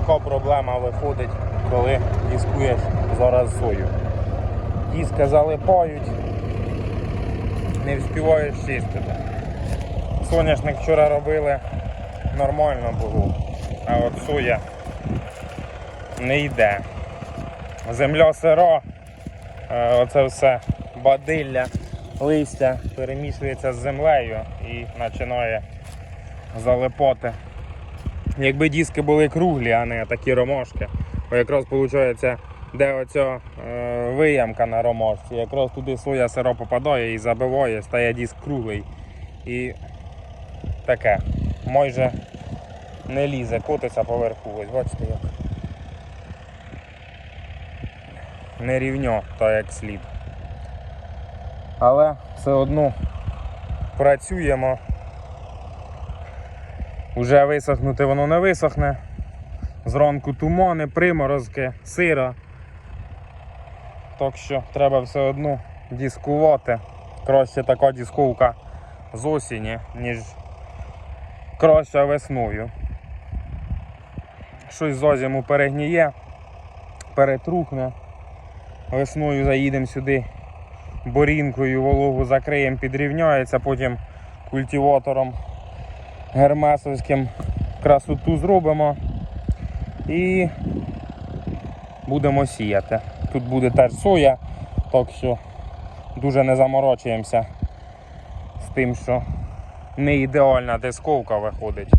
така проблема виходить, коли дискуєш зараз сою. Диски залипають, не вспіваєш чистити. Соняшник вчора робили, нормально було, а от соя не йде. Земля сира, е, оце все бадилля, листя перемішується з землею і починає залипати. Якби диски були круглі, а не такі ромашки, то якраз виходить, де оця е, виямка на ромашці, якраз туди соя сиро попадає і забиває, стає диск круглий. І таке, майже не лізе, котиться поверху. Ось бачите як. Не рівньо, так як слід. Але все одно працюємо. Уже висохнути воно не висохне. Зранку тумани, приморозки, сира. Так що треба все одно дискувати. Краще така дисковка з осені, ніж краще весною. Щось за зиму перегніє, перетрухне. Весною заїдемо сюди борінкою, вологу закриємо, підрівняється, потім культиватором гермесовським красоту зробимо і будемо сіяти. Тут буде теж соя, так що дуже не заморочуємося з тим, що не ідеальна дисковка виходить.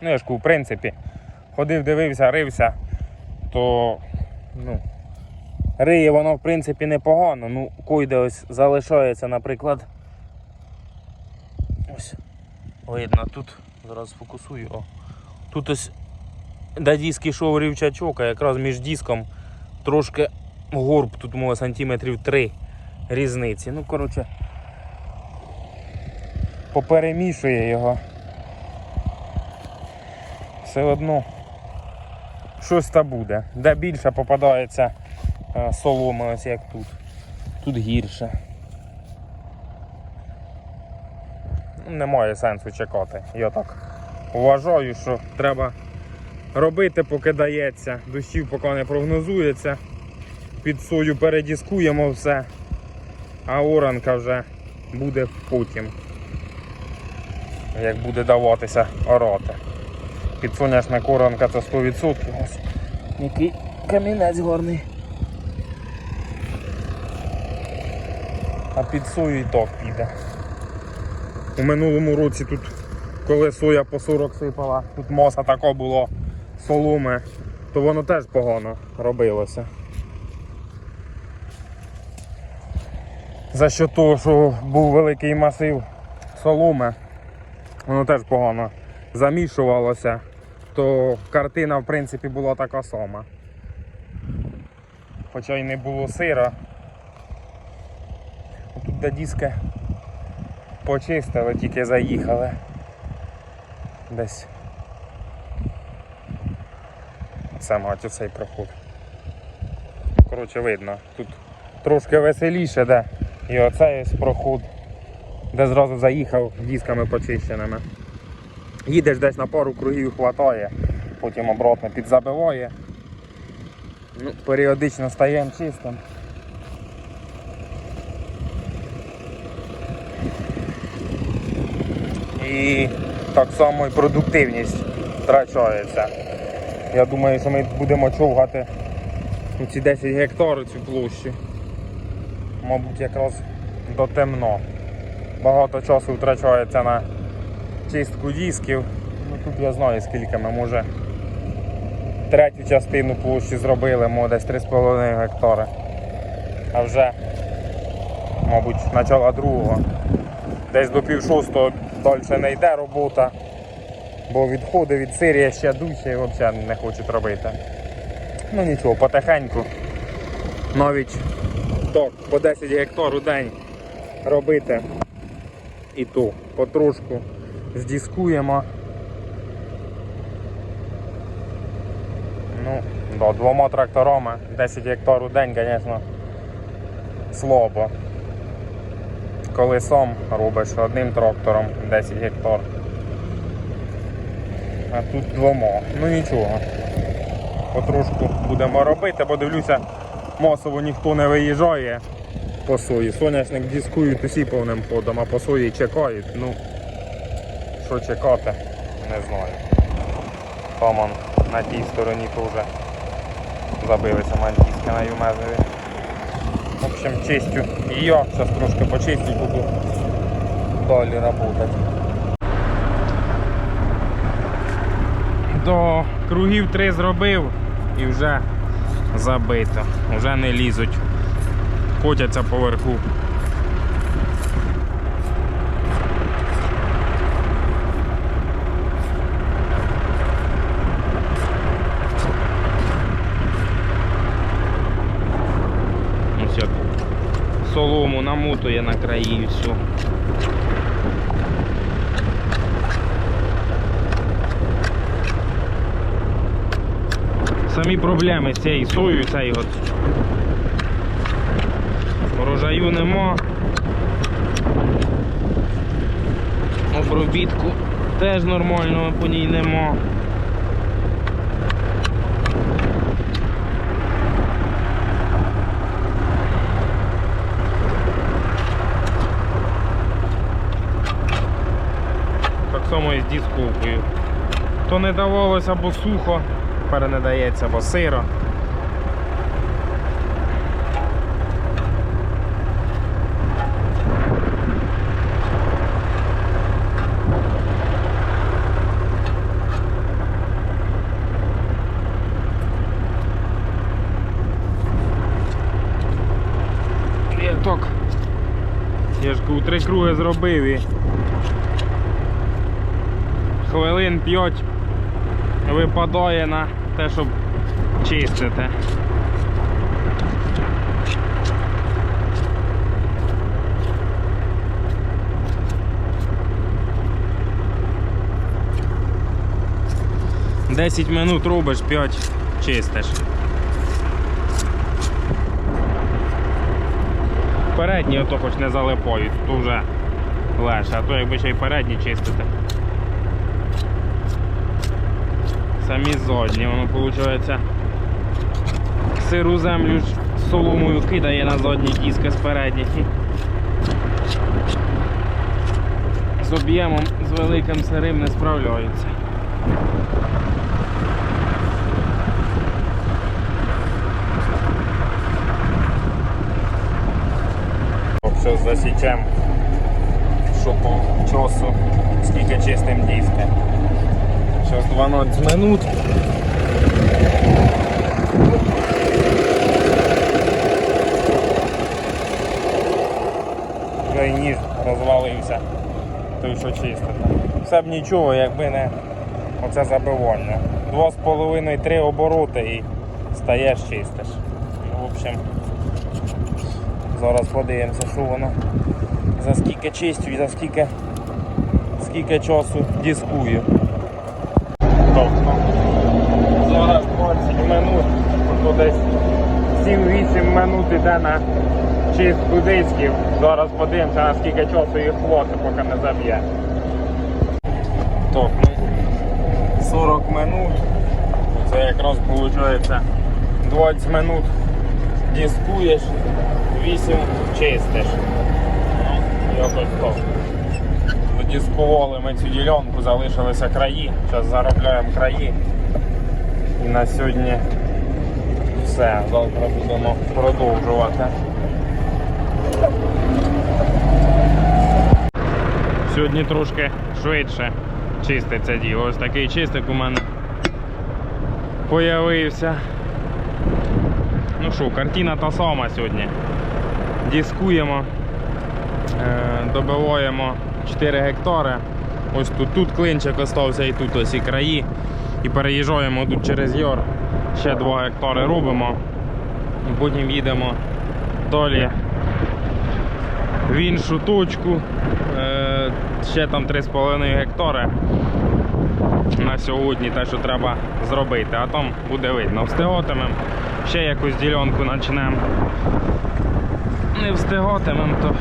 Ну, я ж в принципі, ходив, дивився, рився, то ну, риє воно в принципі непогано. Ну, койде ось залишається, наприклад. Ось. Видно, тут зараз фокусую. О. Тут ось де диск ішов рівчачок, а якраз між диском трошки горб, тут може сантиметрів 3 різниці. Ну, коротше, поперемішує його. Все одно щось та буде. Де більше попадається е, соломи, ось як тут. Тут гірше. Ну, немає сенсу чекати. Я так вважаю, що треба робити, поки дається. Дощів поки не прогнозується. Під сою передіскуємо все, а оранка вже буде потім. Як буде даватися орати. Під соняшник оранка це 100%. Який камінець гарний. А під сою і то піде. У минулому році тут, коли соя по 40 сипала, тут моса тако було соломи, то воно теж погано робилося. За що того, що був великий масив соломи, воно теж погано замішувалося, то картина в принципі була така сама. Хоча й не було сира. Тут де диски почистили, тільки заїхали. Десь. Мать оцей проход. Коротше, видно, тут трошки веселіше, де і оцей ось проход, де зразу заїхав дисками почищеними. Їдеш десь на пару кругів хватає, потім обратно підзабиває. Ну, періодично стаємо чистим. І так само і продуктивність втрачається. Я думаю, що ми будемо човгати ці 10 гектар цю площу. Мабуть, якраз до темно. Багато часу втрачається на чистку дисків. Ну, Тут я знаю скільки ми може третю частину площі зробили, може десь 3,5 гектари. А вже, мабуть, начало другого. Десь до пів шостого далі не йде робота, бо відходи від Сирії ще дужче і взагалі не хочуть робити. Ну нічого, потихеньку. Навіть так, по 10 гектар у день робити. І то потрошку здіскуємо. Ну, да, двома тракторами 10 гектар у день, звісно, слабо коли сам робиш одним трактором 10 гектар. а тут двома. Ну нічого. Потрошку будемо робити, бо дивлюся, масово ніхто не виїжджає по сої. Соняшник дискують усі повним ходом, а по сої чекають. Ну, що чекати, не знаю. Там он на тій стороні теж забилися мальтійські на Юмезові. В общем, чистю я. Зараз трошки почистить буду далі работать. До кругів три зробив і вже забито. Вже не лізуть. Котяться поверху. Ось як солому намотує на краї і все. Самі проблеми з цією соєю, цією от Урожаю нема. Обробітку теж нормального по ній нема. З дісковкою. То не давалося або сухо, тепер не дається, або сиро. Я. Ж кажу, три круги зробив і хвилин 5 випадає на те, щоб чистити. Десять минут робиш, 5 чистиш. Передні ото хоч не залипають, то вже легше, а то якби ще й передні чистити. Самі задні, воно виходить сиру землю соломою кидає на задні диски з передніх. З об'ємом з великим сирим не справляються. Все засічемо, що по часу, скільки чистим диски. Зараз 12 минут. Вже і ніж розвалився, той що чистити. Все б нічого, якби не оце забивання. Два з половиною три обороти і стаєш чистиш. В общем, зараз подивимося, що воно за скільки чистю і за скільки, скільки часу дискую. Тобто зараз 20 минут, то десь 7-8 минут іде на чистку дисків. Зараз подивимося, наскільки часу їх хватить, поки не заб'є. Так, ну 40 минут. Це якраз виходить 20 минут дискуєш, 8 чистиш. Ну, якось так. Дискували ми цю ділянку, залишилися краї. Зараз заробляємо краї. І на сьогодні все. Завтра будемо продовжувати. Сьогодні трошки швидше чиститься діло. Ось такий чистик у мене появився. Ну що, картина та сама сьогодні. Дискуємо, е, добиваємо 4 гектари. Ось тут, тут клинчик остався і тут ось і краї. І переїжджаємо тут через Йор. Ще 2 гектари робимо. І потім їдемо далі в іншу точку. Е, ще там 3,5 гектари на сьогодні те, що треба зробити, а там буде видно. Встигатимемо. Ще якусь ділянку почнемо. Не встигатимемо, то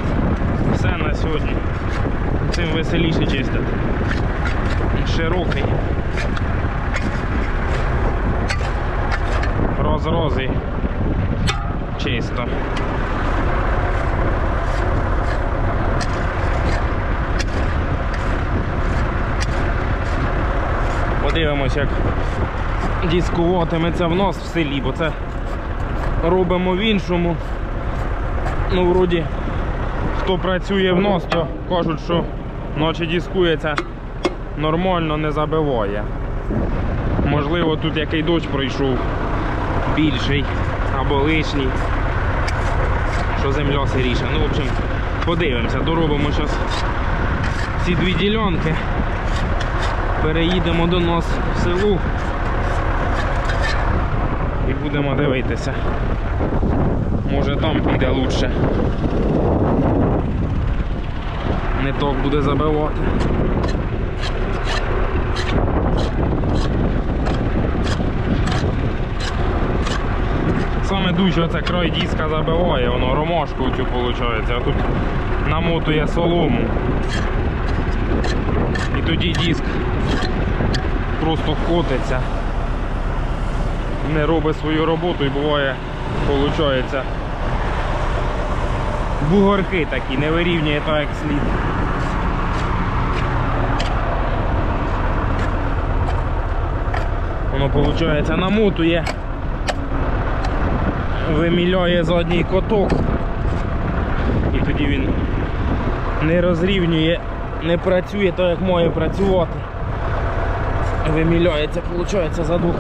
все на сьогодні тим веселіше чистити. Широкий. Розрози чисто. Подивимось, як дискуватиметься в нос в селі, бо це робимо в іншому. Ну, вроді, хто працює в нас, то кажуть, що ночі дискується нормально, не забиває. Можливо, тут який дощ пройшов більший або лишній, що земля сиріша. Ну, в общем, подивимося, доробимо зараз ці дві ділянки. Переїдемо до нас в село і будемо дивитися. Може там піде лучше. Так буде забивати. Саме дуже це край диска забиває, воно ромашку цю виходить, а тут намотує солому. І тоді диск просто котиться, не робить свою роботу і буває, виходить, бугорки такі, не вирівнює так як слід. Воно виходить намутує, виміляє задній коток і тоді він не розрівнює, не працює так, як має працювати. Виміляється, виходить, задух.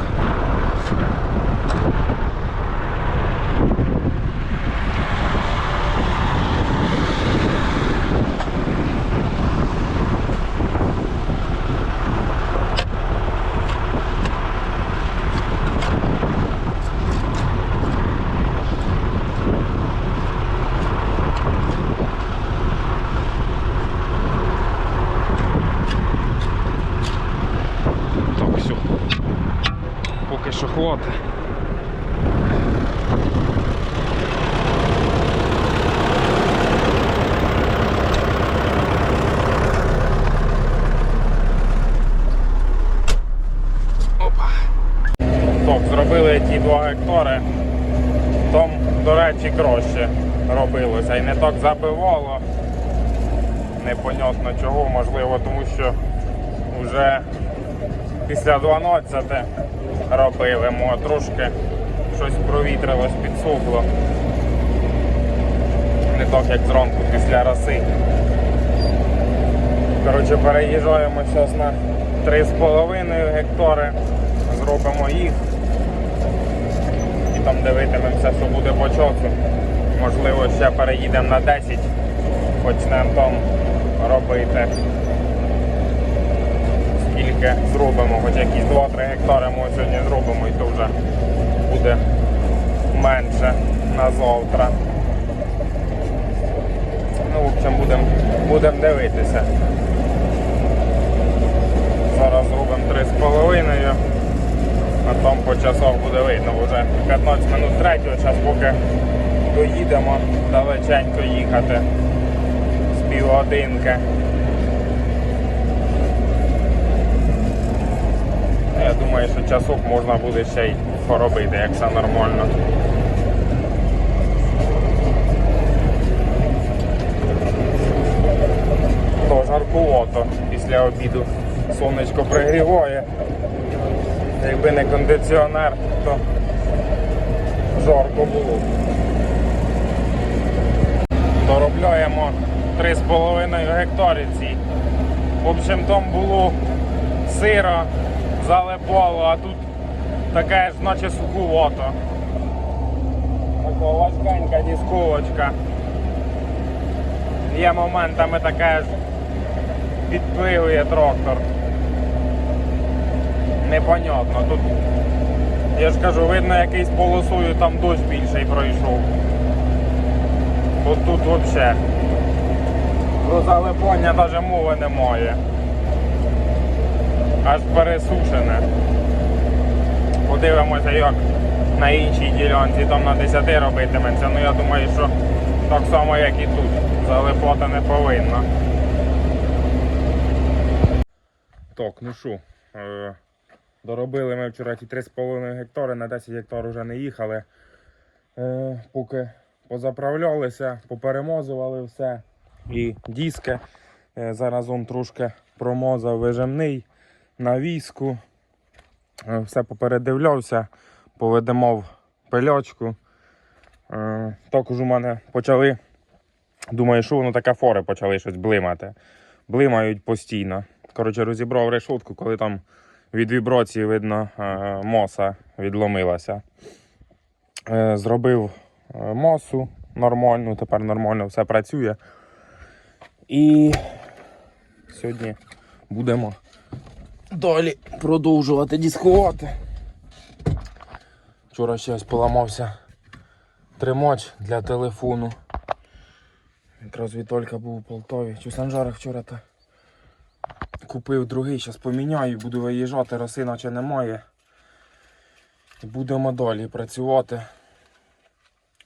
Так, все. Поки що хватить. Опа. Так, зробили ті 2 гектари. Там, до речі, краще робилося. І не так забивало. Непонятно чого, можливо, тому що вже після 12 робили, мо трошки щось провітрилось, підсохло. Не так, як зранку після роси. Коротше, переїжджаємо зараз на 3,5 гектари, зробимо їх там дивитимемося, що буде по часу. Можливо, ще переїдемо на 10, почнемо там робити скільки зробимо, хоч якісь 2-3 гектари ми сьогодні зробимо і то вже буде менше на завтра. Ну, в общем, будемо будем дивитися. Зараз зробимо 3,5, а там по часах буде видно, вже 15 минут третього, час поки доїдемо далеченько їхати з півгодинки. Я думаю, що часок можна буде ще й поробити, як все нормально. То жаркувато після обіду. Сонечко пригріває. Якби не кондиціонер, то жарко було. Доробляємо 3,5 гектари ці. В общем, там було сиро, залипало, а тут таке ж наче суховато. Така важкенька дисковочка. Є моментами таке ж підпливує трактор. Непонятно. Тут, я ж кажу, видно якийсь полосою там дощ більший пройшов. От тут взагалі. Про залипання навіть мови немає аж пересушене. Подивимося, як на іншій ділянці там на 10 робитиметься. Ну я думаю, що так само, як і тут. Залипати не повинно. Так, ну що, е, Доробили ми вчора ті 3,5 гектари, на 10 гектар вже не їхали. Е, поки позаправлялися, поперемозували все. І диски. Е, заразом трошки промозав вижимний на війську. Е, все попередивлявся, поведемо в пильочку. Е, також у мене почали, думаю, що воно таке фори почали щось блимати. Блимають постійно. Коротше, розібрав решетку, коли там від вібрації, видно, е, моса відломилася. Е, Зробив е, мосу нормальну, тепер нормально все працює. І сьогодні будемо далі продовжувати дискувати. Вчора ще ось поламався тримач для телефону. Якраз Вітолька був у Полтові. Чи Санжарах вчора та купив другий, зараз поміняю, буду виїжджати, роси наче немає. Будемо далі працювати.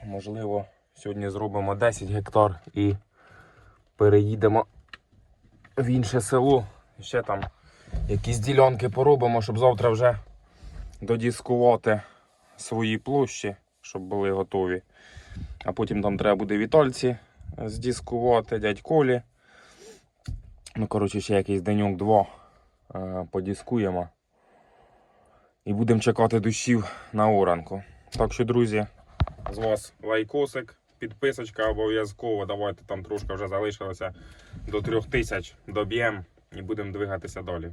Можливо, сьогодні зробимо 10 гектар і переїдемо в інше село. Ще там якісь ділянки поробимо, щоб завтра вже додіскувати свої площі, щоб були готові. А потім там треба буде вітольці здіскувати, дядь Колі. Ну, коротше, ще якийсь деньок-два е, подіскуємо. І будемо чекати душів на оранку. Так що, друзі, з вас лайкосик, підписочка обов'язково. Давайте там трошки вже залишилося до трьох тисяч. Доб'ємо і будемо двигатися далі.